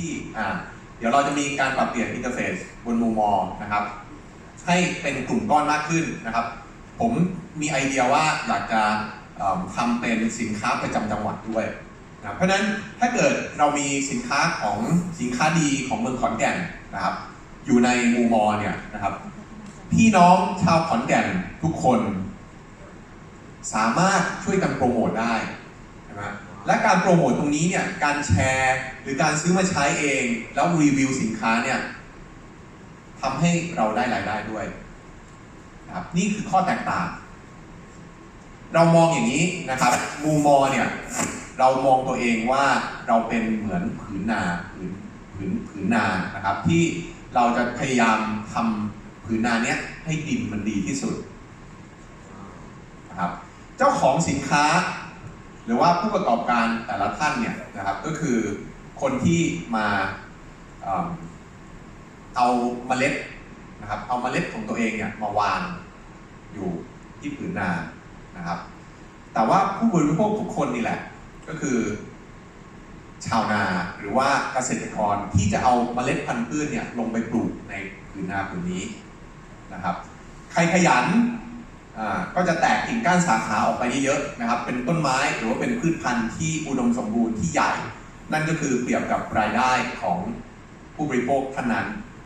ที่อ่าเดี๋ยวเราจะมีการปรับเปลี่ยนอินเทอร์เฟซบนมูมอนะครับ ให้เป็นกลุ่มก้อนมากขึ้นนะครับ ผมมีไอเดียว่าอยากจะทำเป็นสินค้าประจำจังหวัดด้วยนะเพราะฉะนั้นถ้าเกิดเรามีสินค้าของสินค้าดีของเมืองขอนแก่นนะครับ อยู่ในมูมอเนี่ยนะครับ พี่น้องชาวขอนแก่นทุกคน สามารถช่วยกันโปรโมทได้ และการโปรโมทตรงนี้เนี่ยการแชร์หรือการซื้อมาใช้เอง แล้วรีวิวสินค้าเนี่ยทำให้เราได้รายได้ด้วยครับนี่คือข้อแตกต่าง เรามองอย่างนี้นะครับมูมอเนี่ยเรามองตัวเองว่าเราเป็นเหมือนผืนนาผืนผืนผืนนานะครับ ที่เราจะพยายามทำผืนนาเนี้ยให้ดินมันดีที่สุดนะครับเจ้าของสินค้า รือว่าผู้ประกอบการแต่ละท่านเนี่ยนะครับก็คือคนที่มาเอิ่มาเมล็ดนะครับเอาเมล็ดของตัวเองเนี่ยมาวางอยู่ที่ผืนนานะครับ แต่ว่าผู้บริโภคทุกคนนี่แหละ ก็คือ ชาวนาหรือว่าเกษตรกรที่จะเอาเมล็ดพันธุ์พืชเนี่ยลงไปปลูกในผืนนาผืนนี้นะครับ ใครขยัน ก็จะแตกกิ่งก้านสาขาออกไปเยอะๆนะครับ เป็นต้นไม้หรือว่าเป็นพืชพันธุ์ที่อุดมสมบูรณ์ที่ใหญ่ นั่นก็คือเปรียบกับรายได้ของผู้บริโภคท่านนั้น